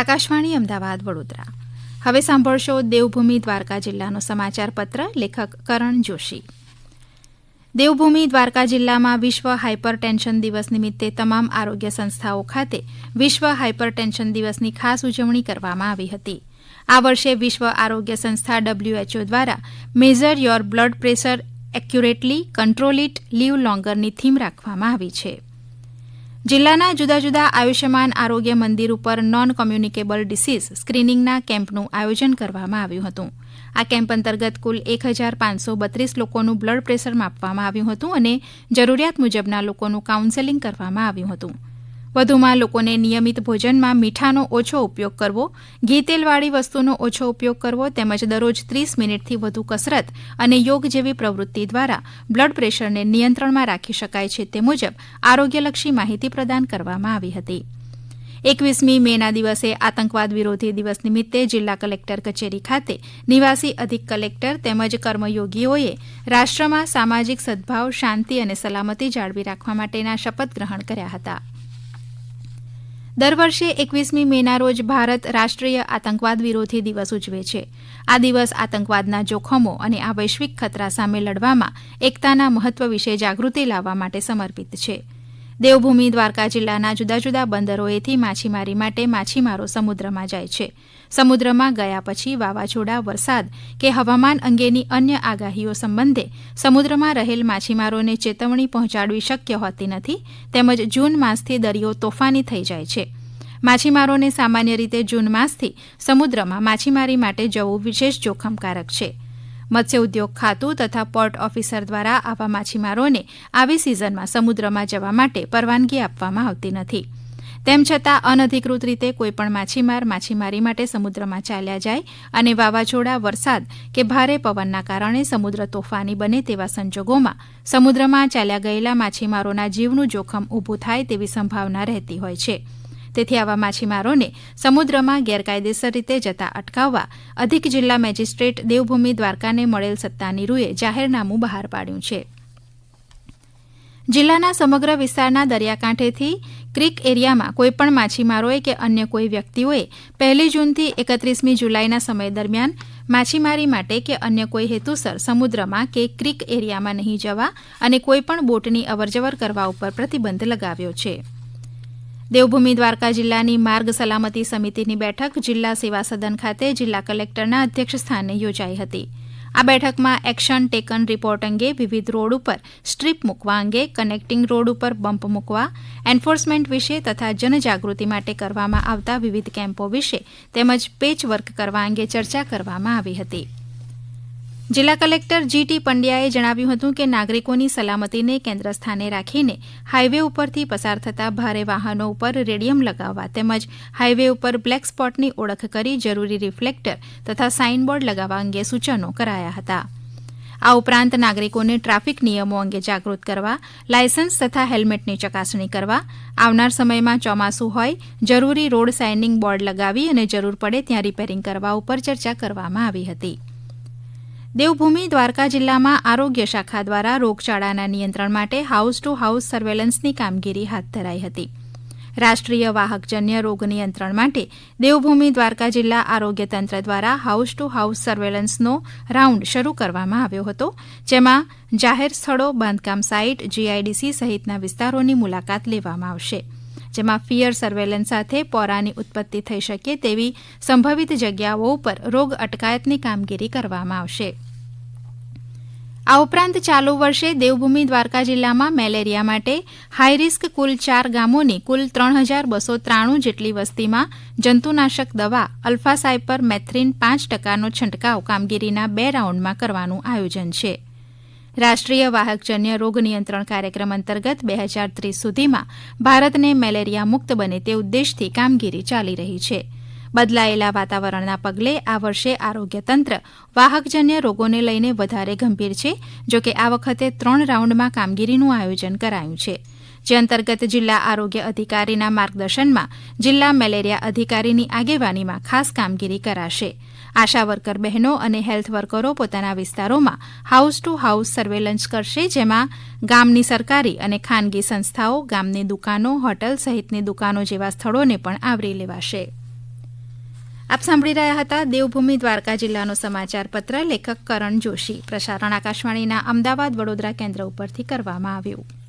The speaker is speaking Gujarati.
આકાશવાણી, અમદાવાદ, વડોદરા. હવે સાંભળશો દેવભૂમિ દ્વારકા જિલ્લાનો સમાચાર પત્ર, લેખક કરણ જોશી. દેવભૂમિ દ્વારકા જિલ્લામાં વિશ્વ હાઇપરટેન્શન દિવસ નિમિત્તે તમામ આરોગ્ય સંસ્થાઓ ખાતે વિશ્વ હાઇપર ટેન્શન દિવસની ખાસ ઉજવણી કરવામાં આવી હતી. આ વર્ષે વિશ્વ આરોગ્ય સંસ્થા ડબલ્યુએચઓ દ્વારા measure your blood pressure accurately control it live લોંગરની થીમ રાખવામાં આવી છે. જિલ્લાના જુદા જુદા આયુષ્યમાન આરોગ્ય મંદિર ઉપર નોન કોમ્યુનિકેબલ ડિસીઝ સ્ક્રીનિંગના કેમ્પનું આયોજન કરવામાં આવ્યું હતું. આ કેમ્પ અંતર્ગત કુલ એક હજાર પાંચસો બત્રીસ લોકોનું બ્લડ પ્રેશર માપવામાં આવ્યું હતું અને જરૂરિયાત મુજબના લોકોનું કાઉન્સેલિંગ કરવામાં આવ્યું હતું. વધુમાં લોકોને નિયમિત ભોજનમાં મીઠાનો ઓછો ઉપયોગ કરવો ઘી તેલવાળી વસ્તુનો ઓછો ઉપયોગ કરવો તેમજ દરરોજ ત્રીસ મિનિટથી વધુ કસરત અને યોગ જેવી પ્રવૃત્તિ દ્વારા બ્લડ પ્રેશરને નિયંત્રણમાં રાખી શકાય છે તે મુજબ આરોગ્યલક્ષી માહિતી પ્રદાન કરવામાં આવી હતી. એકવીસમી મેના દિવસે આતંકવાદ વિરોધી દિવસ નિમિત્તે જિલ્લા કલેક્ટર કચેરી ખાતે નિવાસી અધિક કલેક્ટર તેમજ કર્મયોગીઓએ રાષ્ટ્રમાં સામાજિક સદભાવ, શાંતિ અને સલામતી જાળવી રાખવા માટેના શપથ ગ્રહણ કર્યા હતા. દર વર્ષે એકવીસમી મેના રોજ ભારત રાષ્ટ્રીય આતંકવાદ વિરોધી દિવસ ઉજવે છે. આ દિવસ આતંકવાદના જોખમો અને આ વૈશ્વિક ખતરા સામે લડવામાં એકતાના મહત્વ વિશે જાગૃતિ લાવવા માટે સમર્પિત છે. દેવભૂમિ દ્વારકા જિલ્લાના જુદા જુદા બંદરોએથી માછીમારી માટે માછીમારો સમુદ્રમાં જાય છે. સમુદ્રમાં ગયા પછી વાવાઝોડા, વરસાદ કે હવામાન અંગેની અન્ય આગાહીઓ સંબંધે સમુદ્રમાં રહેલ માછીમારોને ચેતવણી પહોંચાડવી શક્ય હોતી નથી, તેમજ જૂન માસથી દરિયો તોફાની થઈ જાય છે. માછીમારોને સામાન્ય રીતે જૂન માસથી સમુદ્રમાં માછીમારી માટે જવું વિશેષ જોખમકારક છે. મત્સ્ય ઉદ્યોગ ખાતું તથા પોર્ટ ઓફિસર દ્વારા આવા માછીમારોને આવી સિઝનમાં સમુદ્રમાં જવા માટે પરવાનગી આપવામાં આવતી નથી. તેમ છતાં, અનધિકૃત રીતે કોઈપણ માછીમાર માછીમારી માટે સમુદ્રમાં ચાલ્યા જાય અને વાવાઝોડા, વરસાદ કે ભારે પવનના કારણે સમુદ્ર તોફાની બને તેવા સંજોગોમાં સમુદ્રમાં ચાલ્યા ગયેલા માછીમારોના જીવનું જોખમ ઊભું થાય તેવી સંભાવના રહેતી હોય છે. તેથી આવા માછીમારોને સમુદ્રમાં ગેરકાયદેસર રીતે જતા અટકાવવા અધિક જિલ્લા મેજિસ્ટ્રેટ દેવભૂમિ દ્વારકાને મળેલ સત્તાની જાહેરનામું બહાર પાડ્યું છે. જિલ્લાના સમગ્ર વિસ્તારના દરિયાકાંઠેથી ક્રીક એરિયામાં કોઈપણ માછીમારોએ કે અન્ય કોઈ વ્યક્તિઓએ પહેલી જૂનથી એકત્રીસમી જુલાઈના સમય દરમિયાન માછીમારી માટે કે અન્ય કોઈ હેતુસર સમુદ્રમાં કે ક્રીક એરિયામાં નહીં જવા અને કોઈપણ બોટની અવરજવર કરવા ઉપર પ્રતિબંધ લગાવ્યો છે. દેવભૂમિ દ્વારકા જિલ્લાની માર્ગ સલામતી સમિતિની બેઠક જિલ્લા સેવા સદન ખાતે જિલ્લા કલેક્ટરના અધ્યક્ષસ્થાને યોજાઈ હતી. આ બેઠકમાં એક્શન ટેકન રિપોર્ટ અંગે વિવિધ રોડ ઉપર સ્ટ્રીપ મૂકવા અંગે, કનેક્ટિંગ રોડ ઉપર બમ્પ મૂકવા, એન્ફોર્સમેન્ટ વિશે તથા જનજાગૃતિ માટે કરવામાં આવતા વિવિધ કેમ્પો વિશે તેમજ પેચ વર્ક કરવા અંગે ચર્ચા કરવામાં આવી હતી. જિલ્લા કલેક્ટર જી ટી પંડ્યાએ જણાવ્યું હતું કે નાગરિકોની સલામતીને કેન્દ્ર સ્થાને રાખીને હાઇવે ઉપરથી પસાર થતા ભારે વાહનો ઉપર રેડિયમ લગાવવા તેમજ હાઇવે ઉપર બ્લેક સ્પોટની ઓળખ કરી જરૂરી રિફ્લેક્ટર તથા સાઇનબોર્ડ લગાવવા અંગે સૂચનો કરાયા હતા. આ ઉપરાંત નાગરિકોને ટ્રાફિક નિયમો અંગે જાગૃત કરવા, લાયસન્સ તથા હેલ્મેટની ચકાસણી કરવા, આવનાર સમયમાં ચોમાસું હોય, જરૂરી રોડ સાઇનિંગ બોર્ડ લગાવી અને જરૂર પડે ત્યાં રિપેરિંગ કરવા ઉપર ચર્ચા કરવામાં આવી હતી. દેવભૂમિ દ્વારકા જિલ્લામાં આરોગ્ય શાખા દ્વારા રોગચાળાના નિયંત્રણ માટે હાઉસ ટુ હાઉસ સર્વેલન્સની કામગીરી હાથ ધરાઈ હતી. રાષ્ટ્રીય વાહકજન્ય રોગ નિયંત્રણ માટે દેવભૂમિ દ્વારકા જિલ્લા આરોગ્ય તંત્ર દ્વારા હાઉસ ટુ હાઉસ સર્વેલન્સનો રાઉન્ડ શરૂ કરવામાં આવ્યો હતો, જેમાં જાહેર સ્થળો, બાંધકામ સાઇટ, જીઆઈડીસી સહિતના વિસ્તારોની મુલાકાત લેવામાં આવશે. જેમાં ફિયર સર્વેલન્સ સાથે પોરાની ઉત્પત્તિ થઈ શકે તેવી સંભવિત જગ્યાઓ ઉપર રોગ અટકાયતની કામગીરી કરવામાં આવશે. આ ઉપરાંત ચાલુ વર્ષે દેવભૂમિ દ્વારકા જિલ્લામાં મેલેરિયા માટે હાઈરિસ્ક કુલ ચાર ગામોની કુલ ત્રણ હજાર બસો ત્રાણું જેટલી વસ્તીમાં જંતુનાશક દવા અલ્ફાસાઇપર મેથ્રીન પાંચ ટકાનો છંટકાવ કામગીરીના બે રાઉન્ડમાં કરવાનું આયોજન છે. રાષ્ટ્રીય વાહકજન્ય રોગ નિયંત્રણ કાર્યક્રમ અંતર્ગત બે હજાર ત્રીસ સુધીમાં ભારતને મેલેરિયા મુક્ત બને તે ઉદ્દેશથી કામગીરી ચાલી રહી છે. બદલાયેલા વાતાવરણના પગલે આ વર્ષે આરોગ્ય તંત્ર વાહકજન્ય રોગોને લઈને વધારે ગંભીર છે, જોકે આ વખતે ત્રણ રાઉન્ડમાં કામગીરીનું આયોજન કરાયું છે. જે અંતર્ગત જિલ્લા આરોગ્ય અધિકારીના માર્ગદર્શનમાં જિલ્લા મેલેરિયા અધિકારીની આગેવાનીમાં ખાસ કામગીરી કરાશે. આશા વર્કર બહેનો અને હેલ્થ વર્કરો પોતાના વિસ્તારોમાં હાઉસ ટુ હાઉસ સર્વેલન્સ કરશે, જેમાં ગામની સરકારી અને ખાનગી સંસ્થાઓ, ગામની દુકાનો, હોટલ સહિતની દુકાનો જેવા સ્થળોને પણ આવરી લેવાશે. આપ સાંભળી રહ્યા હતા દેવભૂમિ દ્વારકા જિલ્લાનો સમાચાર પત્ર, લેખક કરણ જોશી. પ્રસારણ આકાશવાણીના અમદાવાદ વડોદરા કેન્દ્ર ઉપરથી કરવામાં આવ્યું.